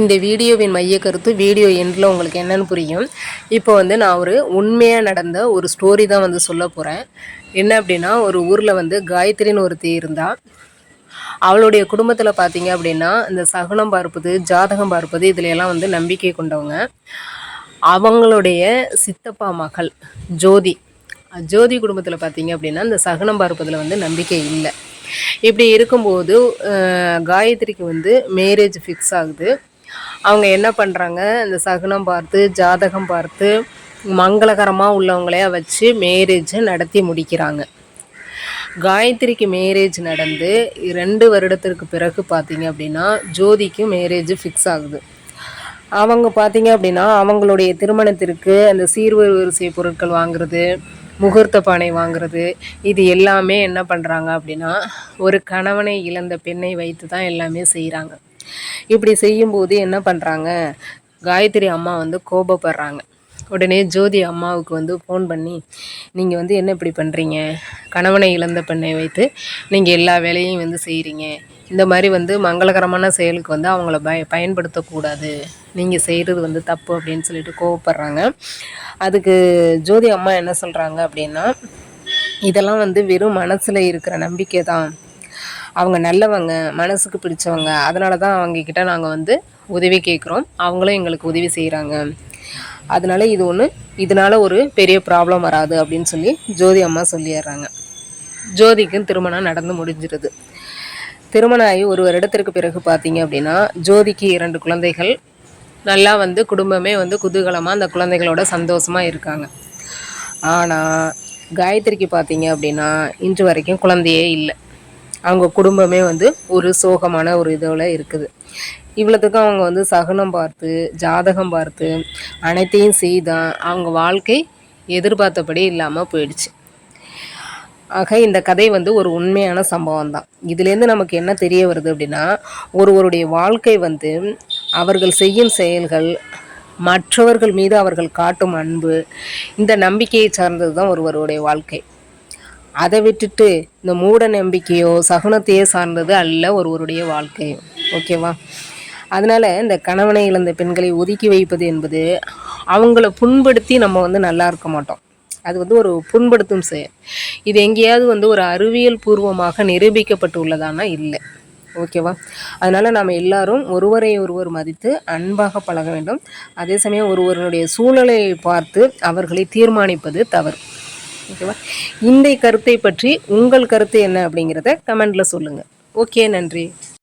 இந்த வீடியோவின் மைய கருத்து வீடியோ எண்டில் உங்களுக்கு என்னென்னு புரியும். இப்போ வந்து நான் ஒரு உண்மையாக நடந்த ஒரு ஸ்டோரி தான் வந்து சொல்ல போகிறேன் என்ன அப்படின்னா ஒரு ஊரில் வந்து காயத்ரின்னு ஒருத்தி இருந்தா. அவளுடைய குடும்பத்தில் பார்த்தீங்க அப்படின்னா இந்த சகுனம் பார்ப்பது ஜாதகம் பார்ப்பது இதுலையெல்லாம் வந்து நம்பிக்கை கொண்டவங்க. அவங்களுடைய சித்தப்பா மகள் ஜோதி. ஜோதி குடும்பத்தில் பார்த்தீங்க அப்படின்னா இந்த சகுனம் பார்ப்பதில் வந்து நம்பிக்கை இல்லை. இப்படி இருக்கும்போது காயத்ரிக்கு வந்து மேரேஜ் ஃபிக்ஸ் ஆகுது. அவங்க என்ன பண்ணுறாங்க இந்த சகுனம் பார்த்து ஜாதகம் பார்த்து மங்களகரமாக உள்ளவங்களையா வச்சு மேரேஜை நடத்தி முடிக்கிறாங்க. காயத்ரிக்கு மேரேஜ் நடந்து ரெண்டு வருடத்திற்கு பிறகு பார்த்தீங்க அப்படின்னா ஜோதிக்கு மேரேஜ் ஃபிக்ஸ் ஆகுது. அவங்க பார்த்தீங்க அப்படின்னா அவங்களுடைய திருமணத்திற்கு அந்த சீர்வரிசை பொருட்கள் வாங்குறது முகூர்த்த பானை வாங்குறது இது எல்லாமே என்ன பண்ணுறாங்க அப்படின்னா ஒரு கணவனை இழந்த பெண்ணை வைத்து தான் எல்லாமே செய்கிறாங்க இப்படி செய்யும்போது என்ன பண்ணுறாங்க காயத்ரி அம்மா வந்து கோபப்படுறாங்க. உடனே ஜோதி அம்மாவுக்கு வந்து ஃபோன் பண்ணி நீங்கள் வந்து என்ன இப்படி பண்ணுறீங்க கணவனை இழந்த பெண்ணை வைத்து நீங்கள் எல்லா வேலையும் வந்து செய்கிறீங்க இந்த மாதிரி வந்து மங்களகரமான செயலுக்கு வந்து அவங்கள பய பயன்படுத்தக்கூடாது. நீங்கள் செய்கிறது வந்து தப்பு அப்படின்னு சொல்லிட்டு கோவப்படுறாங்க. அதுக்கு ஜோதி அம்மா என்ன சொல்கிறாங்க அப்படின்னா இதெல்லாம் வந்து வெறும் மனசில் இருக்கிற நம்பிக்கை தான் அவங்க நல்லவங்க மனசுக்கு பிடிச்சவங்க அதனால தான் அவங்கக்கிட்ட நாங்கள் வந்து உதவி கேட்குறோம் அவங்களும் எங்களுக்கு உதவி செய்கிறாங்க அதனால இது ஒன்று இதனால ஒரு பெரிய ப்ராப்ளம் வராது அப்படின்னு சொல்லி ஜோதி அம்மா சொல்லிடுறாங்க. ஜோதிக்கும் திருமணம் நடந்து முடிஞ்சிருது. திருமணம் ஆகி ஒரு வருடத்திற்கு பிறகு பார்த்தீங்க அப்படின்னா ஜோதிக்கு இரண்டு குழந்தைகள். நல்லா வந்து குடும்பமே வந்து குதூகலமாக அந்த குழந்தைகளோட சந்தோஷமாக இருக்காங்க. ஆனால் காயத்ரிக்கு பார்த்தீங்க அப்படின்னா இன்று வரைக்கும் குழந்தையே இல்லை. அவங்க குடும்பமே வந்து ஒரு சோகமான ஒரு இதில் இருக்குது. இவ்வளோத்துக்கும் அவங்க வந்து சகுனம் பார்த்து ஜாதகம் பார்த்து அனைத்தையும் செய்தான் அவங்க வாழ்க்கை எதிர்பார்த்தபடி இல்லாமல் போயிடுச்சு. ஆக இந்த கதை வந்து ஒரு உண்மையான சம்பவம் தான். இதுலேருந்து நமக்கு என்ன தெரிய வருது அப்படின்னா ஒருவருடைய வாழ்க்கை வந்து அவர்கள் செய்யும் செயல்கள் மற்றவர்கள் மீது அவர்கள் காட்டும் அன்பு இந்த நம்பிக்கையை சார்ந்தது தான் ஒருவருடைய வாழ்க்கை. அதை விட்டுட்டு இந்த மூட நம்பிக்கையோ சகுனத்தையோ சார்ந்தது அல்ல ஒருவருடைய வாழ்க்கையோ ஓகேவா? அதனால் இந்த கணவனை இழந்த பெண்களை ஒதுக்கி வைப்பது என்பது அவங்கள புண்படுத்தி நம்ம வந்து நல்லா இருக்க மாட்டோம். அது வந்து ஒரு புண்படுத்தும் செயல். இது எங்கேயாவது வந்து ஒரு அறிவியல் பூர்வமாக நிரூபிக்கப்பட்டு உள்ளதானா இல்லை. ஓகேவா? அதனால் நாம் எல்லாரும் ஒருவரை ஒருவர் மதித்து அன்பாக பழக வேண்டும். அதே சமயம் ஒருவருடைய சூழலை பார்த்து அவர்களை தீர்மானிப்பது தவறு. ஓகேவா? இந்த கருத்தை பற்றி உங்கள் கருத்து என்ன அப்படிங்கிறத கமெண்டில் சொல்லுங்கள் ஓகே நன்றி.